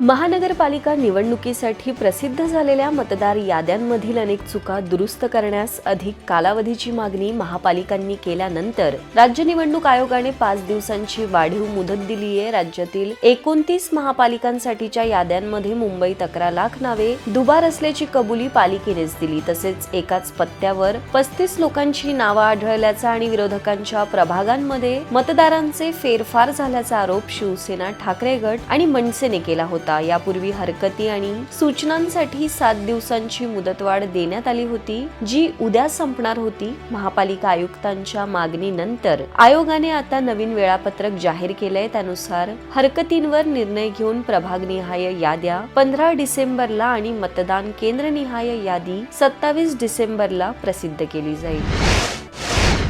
महानगरपालिका निवडणुकीसाठी प्रसिद्ध झालेल्या मतदार याद्यांमधील अनेक चुका दुरुस्त करण्यास अधिक कालावधीची मागणी महापालिकांनी केल्यानंतर राज्य निवडणूक आयोगाने पाच दिवसांची वाढीव मुदत दिली आहे राज्यातील एकोणतीस महापालिकांसाठीच्या याद्यांमध्ये मुंबईत अकरा लाख नावे दुबार असल्याची कबुली पालिकेनेच दिली. तसेच एकाच पत्त्यावर पस्तीस लोकांची नावं आढळल्याचा आणि विरोधकांच्या प्रभागांमध्ये मतदारांचे फेरफार झाल्याचा आरोप शिवसेना ठाकरे गट आणि मनसेने केला होता. यापूर्वी हरकती आणि सूचनांसाठी सात दिवसांची मुदतवाढ देण्यात आली होती जी उद्या संपणार होती. महापालिका आयुक्तांच्या मागणीनंतर आयोगाने आता नवीन वेळापत्रक जाहीर केलंय. त्यानुसार हरकतींवर निर्णय घेऊन प्रभागनिहाय याद्या पंधरा डिसेंबरला आणि मतदान केंद्रनिहाय यादी सत्तावीस डिसेंबरला प्रसिद्ध केली जाईल.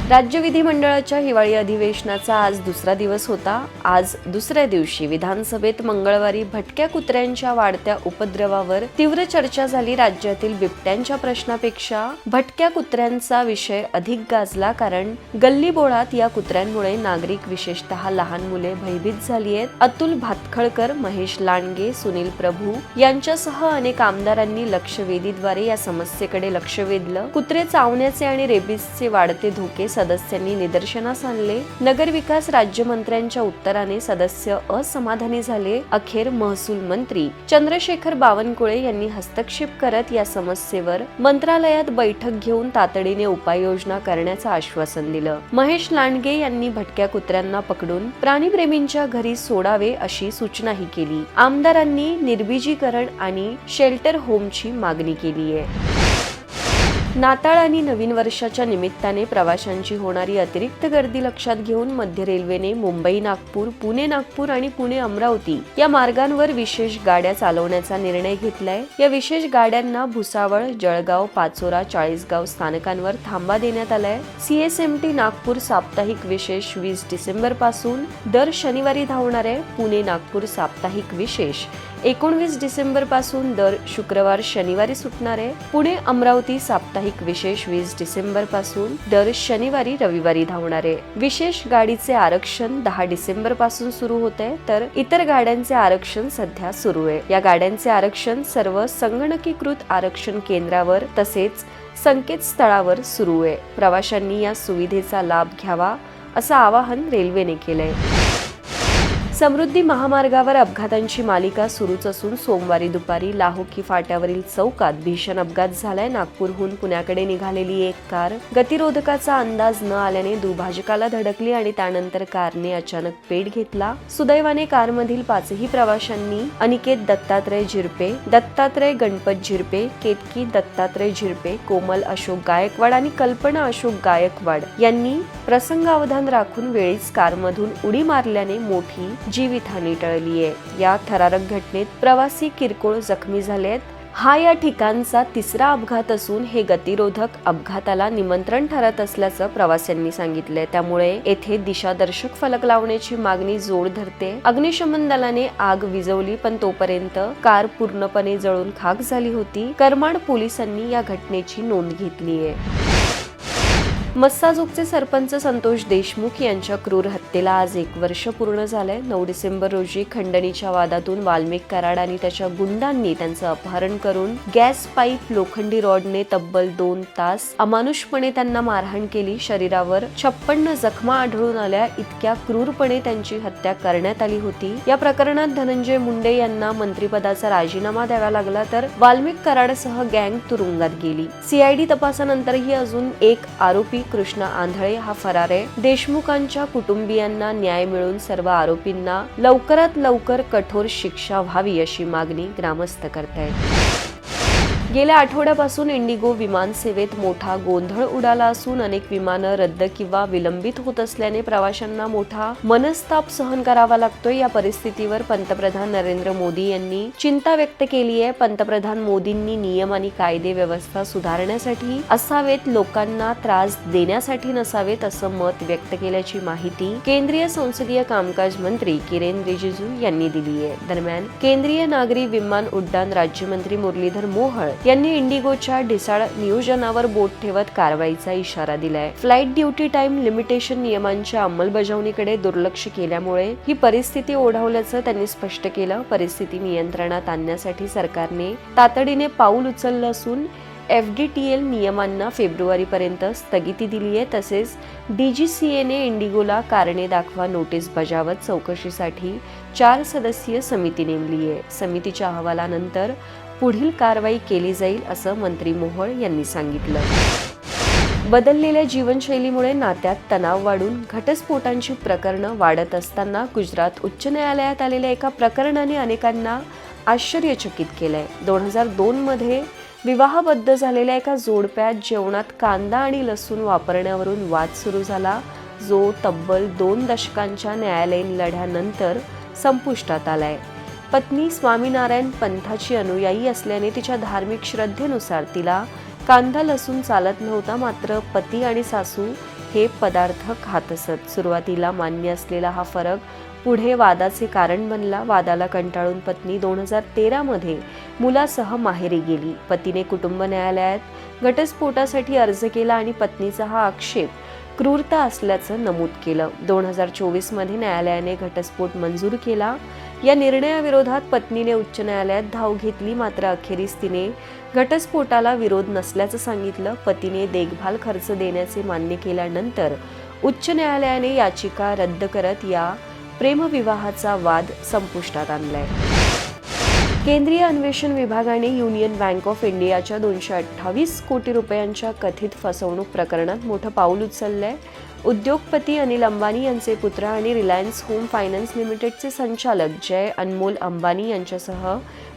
राज्य विधिमंडळाच्या हिवाळी अधिवेशनाचा आज दुसरा दिवस होता. आज दुसऱ्या दिवशी विधानसभेत मंगळवारी भटक्या कुत्र्यांच्या वाढत्या उपद्रवावर तीव्र चर्चा झाली राज्यातील बिबट्यांच्या प्रश्नापेक्षा. भटक्या कुत्र्यांचा विषय अधिक गाजला कारण गल्ली बोळात या कुत्र्यांमुळे नागरिक विशेषतः लहान मुले भयभीत झाली आहेत अतुल भातखळकर महेश लांडगे सुनील प्रभू यांच्यासह अनेक आमदारांनी लक्षवेधीद्वारे या समस्येकडे लक्ष वेधलं. कुत्रे चावण्याचे आणि रेबीजचे वाढते धोके सदस्यांनी निदर्शनास आणले. नगरविकास राज्यमंत्र्यांच्या उत्तराने सदस्य असमाधानी झाले. अखेर महसूल मंत्री चंद्रशेखर बावनकुळे यांनी हस्तक्षेप करत या समस्येवर मंत्रालयात बैठक घेऊन तातडीने उपाययोजना करण्याचं आश्वासन दिलं. महेश लांडगे यांनी भटक्या कुत्र्यांना पकडून प्राणीप्रेमींच्या घरी सोडावे अशी सूचनाही केली. आमदारांनी निर्बीजीकरण आणि शेल्टर होमची मागणी केली आहे नाताळ आणि नवीन वर्षाच्या निमित्ताने प्रवाशांची होणारी अतिरिक्त गर्दी लक्षात घेऊन मध्य रेल्वेने मुंबई नागपूर पुणे नागपूर आणि पुणे अमरावती या मार्गांवर विशेष गाड्या चालवण्याचा निर्णय घेतलाय. या विशेष गाड्यांना भुसावळ जळगाव पाचोरा चाळीसगाव स्थानकांवर थांबा देण्यात आलाय. सीएसएमटी नागपूर साप्ताहिक विशेष वीस डिसेंबरपासून दर शनिवारी धावणार आहे. पुणे नागपूर साप्ताहिक विशेष एकोणवीस डिसेंबरपासून दर शुक्रवार शनिवारी सुटणार आहे पुणे अमरावती साप्ताहिक विशेष वीस डिसेंबरपासून दर शनिवारी रविवारी धावणार. आहे विशेष गाडीचे आरक्षण दहा डिसेंबरपासून सुरू होत आहे तर इतर गाड्यांचे आरक्षण सध्या सुरू आहे. या गाड्यांचे आरक्षण सर्व संगणकीकृत आरक्षण केंद्रावर तसेच संकेतस्थळावर सुरू आहे. प्रवाशांनी या सुविधेचा लाभ घ्यावा असं आवाहन रेल्वेने केलंय. समृद्धी महामार्गावर अपघातांची मालिका सुरूच असून सोमवारी दुपारी लाहोकी फाट्यावरील चौकात भीषण अपघात झालाय. नागपूरहून पुण्याकडे निघालेली एक कार गतिरोधकाचा अंदाज न आल्याने दुभाजकाला धडकली आणि त्यानंतर कारने अचानक पेट घेतला. सुदैवाने कारमधील पाचही प्रवाशांनी अनिकेत दत्तात्रय झिरपे दत्तात्रय गणपत झिरपे केतकी दत्तात्रय झिरपे कोमल अशोक गायकवाड आणि कल्पना अशोक गायकवाड यांनी प्रसंगावधान राखून वेळीच कारमधून उडी मारल्याने मोठी जीवितहानी टळली आहे या थरारक घटनेत प्रवासी किरकोळ जखमी झाले आहेत हा या ठिकाणचा तिसरा अपघात असून हे गतिरोधक अपघाताला निमंत्रण ठरत असल्याचं प्रवाशांनी सांगितलंय. त्यामुळे येथे दिशादर्शक फलक लावण्याची मागणी जोर धरते. अग्निशमन दलाने आग विझवली पण तोपर्यंत कार पूर्णपणे जळून खाक झाली होती. करमाड पोलिसांनी या घटनेची नोंद घेतली आहे मस्साजोगचे सरपंच संतोष देशमुख यांच्या क्रूर हत्येला आज एक वर्ष पूर्ण झालंय. नऊ डिसेंबर रोजी खंडणीच्या वादातून वाल्मिक कराड आणि त्याच्या गुंडांनी त्यांचं अपहरण करून गॅस पाईप लोखंडी रॉडने तब्बल दोन तास अमानुषपणे त्यांना मारहाण केली. शरीरावर छप्पन्न जखमा आढळून आल्या. इतक्या क्रूरपणे त्यांची हत्या करण्यात आली होती. या प्रकरणात धनंजय मुंडे यांना मंत्रिपदाचा राजीनामा द्यावा लागला तर वाल्मिक कराडसह गँग तुरुंगात गेली. सीआयडी तपासानंतरही अजून एक आरोपी कृष्णा आंधळे हा फरार आहे देशमुखांच्या कुटुंबियांना न्याय मिळून सर्व आरोपींना लवकरात लवकर कठोर शिक्षा व्हावी अशी मागणी ग्रामस्थ करतायत. गेल्या आठवड्यापासून इंडिगो विमानसेवेत मोठा गोंधळ उडाला असून अनेक विमानं रद्द किंवा विलंबित होत असल्याने प्रवाशांना मोठा मनस्ताप सहन करावा लागतोय. या परिस्थितीवर पंतप्रधान नरेंद्र मोदी यांनी चिंता व्यक्त केली आहे. पंतप्रधान मोदींनी नियम आणि कायदे व्यवस्था सुधारण्यासाठी असावेत लोकांना त्रास देण्यासाठी नसावेत असं मत व्यक्त केल्याची माहिती केंद्रीय संसदीय कामकाज मंत्री किरेन रिजिजू यांनी दिली आहे. दरम्यान केंद्रीय नागरी विमान उड्डाण राज्यमंत्री मुरलीधर मोहळ यांनी इंडिगोच्या ढिसाळ नियोजनावर बोट ठेवत कारवाईचा इशारा दिलाय. फ्लाईट ड्युटी टाइम लिमिटेशन नियमांच्या अंमलबजावणीकडे दुर्लक्ष केल्यामुळे ही परिस्थिती ओढवल्याचं त्यांनी स्पष्ट केलं. परिस्थिती नियंत्रणात आणण्यासाठी सरकारने तातडीने पाऊल उचललं असून एफ डी टी एल नियमांना फेब्रुवारीपर्यंत स्थगिती दिली आहे. तसेच डी जी सी एने इंडिगोला कारणे दाखवा नोटीस बजावत चौकशीसाठी चार सदस्यीय समिती नेमली आहे. समितीच्या अहवालानंतर पुढील कारवाई केली जाईल असं मंत्री मोहोळ यांनी सांगितलं. बदललेल्या जीवनशैलीमुळे नात्यात तणाव वाढून घटस्फोटांची प्रकरणं वाढत असताना गुजरात उच्च न्यायालयात आलेल्या एका प्रकरणाने अनेकांना आश्चर्यचकित केलंय. दोन हजार दोनमध्ये विवाहबद्ध झालेल्या एका जोडप्यात जेवणात कांदा आणि लसूण वापरण्यावरून वाद सुरू झाला जो तब्बल दोन दशकांच्या न्यायालयीन लढ्यानंतर संपुष्टात आलाय. पत्नी स्वामीनारायण पंथाची अनुयायी असल्याने तिच्या धार्मिक श्रद्धेनुसार तिला कांदा लसूण चालत नव्हता मात्र पती आणि सासू हे पदार्थ खात असत सुरुवातीला मान्य असलेला हा फरक पुढे वादाचे कारण बनला. वादाला कंटाळून पत्नी दोन हजार तेरामध्ये मुलासह माहेरी गेली. पतीने कुटुंब न्यायालयात घटस्फोटासाठी अर्ज केला आणि पत्नीचा हा आक्षेप क्रूरता असल्याचं नमूद केलं. दोन हजार चोवीसमध्ये न्यायालयाने घटस्फोट मंजूर केला. या निर्णयाविरोधात पत्नीने उच्च न्यायालयात धाव घेतली मात्र अखेरीस तिने घटस्फोटाला विरोध नसल्याचं सांगितलं. पतीने देखभाल खर्च देण्याचे मान्य केल्यानंतर उच्च न्यायालयाने याचिका रद्द करत या प्रेमविवाहाचा वाद संपुष्टात आणलाय. केंद्रीय अन्वेषण विभागाने युनियन बँक ऑफ इंडियाच्या दोनशे अठ्ठावीस कोटी रुपयांच्या कथित फसवणूक प्रकरणात मोठं पाऊल उचललंय. उद्योगपती अनिल अंबानी यांचे पुत्र आणि रिलायन्स होम फायनान्स लिमिटेडचे संचालक जय अनमोल अंबानी यांच्यासह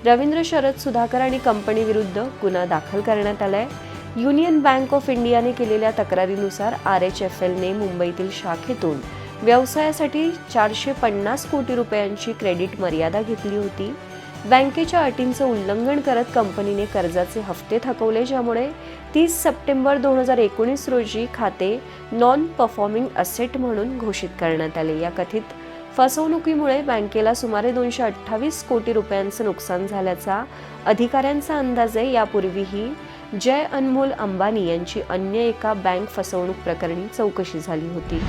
रवींद्र शरद सुधाकर आणि कंपनीविरुद्ध गुन्हा दाखल करण्यात आलाय. युनियन बँक ऑफ इंडियाने केलेल्या तक्रारीनुसार आर एच एफ एलने मुंबईतील शाखेतून व्यवसायासाठी चारशे पन्नास कोटी रुपयांची क्रेडिट मर्यादा घेतली होती. बँकेच्या अटींचं उल्लंघन करत कंपनीने कर्जाचे हप्ते थकवले ज्यामुळे तीस सप्टेंबर दोन हजार एकोणीस रोजी खाते नॉन परफॉर्मिंग असेट म्हणून घोषित करण्यात आले. या कथित फसवणुकीमुळे बँकेला सुमारे दोनशे अठ्ठावीस कोटी रुपयांचं नुकसान झाल्याचा अधिकाऱ्यांचा अंदाज आहे यापूर्वीही जय अनमोल अंबानी यांची अन्य एका बँक फसवणूक प्रकरणी चौकशी झाली होती.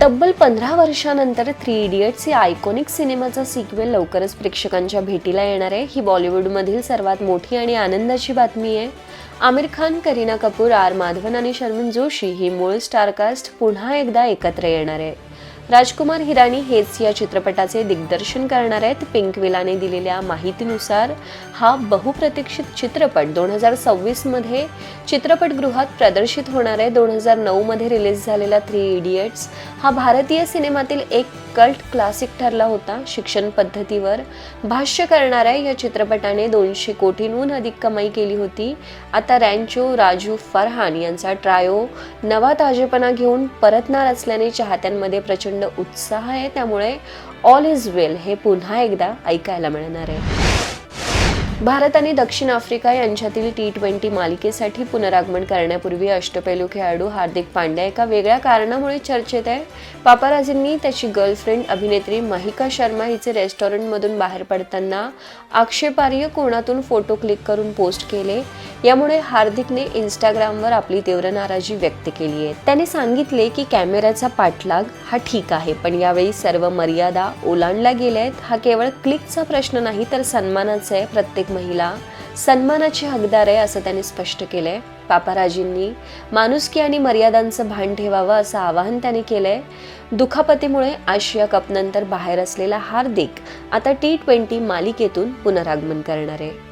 तब्बल पंधरा वर्षानंतर थ्री इडियट्स या आयकॉनिक सिनेमाचा सिक्वेल लवकरच प्रेक्षकांच्या भेटीला येणार आहे. ही बॉलिवूडमधील सर्वात मोठी आणि आनंदाची बातमी आहे. आमिर खान करीना कपूर आर माधवन आणि शर्मन जोशी ही मूळ स्टारकास्ट पुन्हा एकदा एकत्र येणार आहे. राजकुमार हिराणी हेच या चित्रपटाचे दिग्दर्शन करणार आहेत. पिंक विलाने दिलेल्या माहितीनुसार हा बहुप्रतीक्षित चित्रपट दोन हजार सव्वीसमध्ये चित्रपटगृहात प्रदर्शित होणार आहे. दोन हजार नऊमध्ये रिलीज झालेला थ्री इडियट्स हा भारतीय सिनेमातील एक कल्ट क्लासिक ठरला होता. शिक्षण पद्धतीवर भाष्य करणाऱ्या या चित्रपटाने दोनशे कोटींहून अधिक कमाई केली होती. आता रँचो राजू फरहान यांचा ट्रायो नवा ताजेपणा घेऊन परतणार असल्याने चाहत्यांमध्ये प्रचंड उत्साह आहे. त्यामुळे ऑल इज वेल हे पुन्हा एकदा ऐकायला मिळणार आहे. भारत आणि दक्षिण आफ्रिका यांच्यातील टी ट्वेंटी मालिकेसाठी पुनरागमन करण्यापूर्वी अष्टपैलू खेळाडू हार्दिक पांड्या एका वेगळ्या कारणामुळे चर्चेत आहे. पापाराजींनी त्याची गर्लफ्रेंड अभिनेत्री महिका शर्मा हिचे रेस्टॉरंटमधून बाहेर पडताना आक्षेपार्ह कोणातून फोटो क्लिक करून पोस्ट केले. यामुळे हार्दिकने इंस्टाग्रामवर आपली तीव्र नाराजी व्यक्त केली आहे. त्याने सांगितले की कॅमेऱ्याचा पाठलाग हा ठीक आहे पण यावेळी सर्व मर्यादा ओलांडल्या गेल्या आहेत. हा केवळ क्लिकचा प्रश्न नाही तर सन्मानाचा आहे. प्रत्येक महिला सन्मानाची हकदार आहे असं त्यांनी स्पष्ट केलंय. पापाराजींनी माणुसकी आणि मर्यादांचं भान ठेवावं असं आवाहन त्यांनी केलंय. दुखापतीमुळे आशिया कपनंतर बाहेर असलेला हार्दिक आता टी ट्वेंटी मालिकेतून पुनरागमन करणार. आहे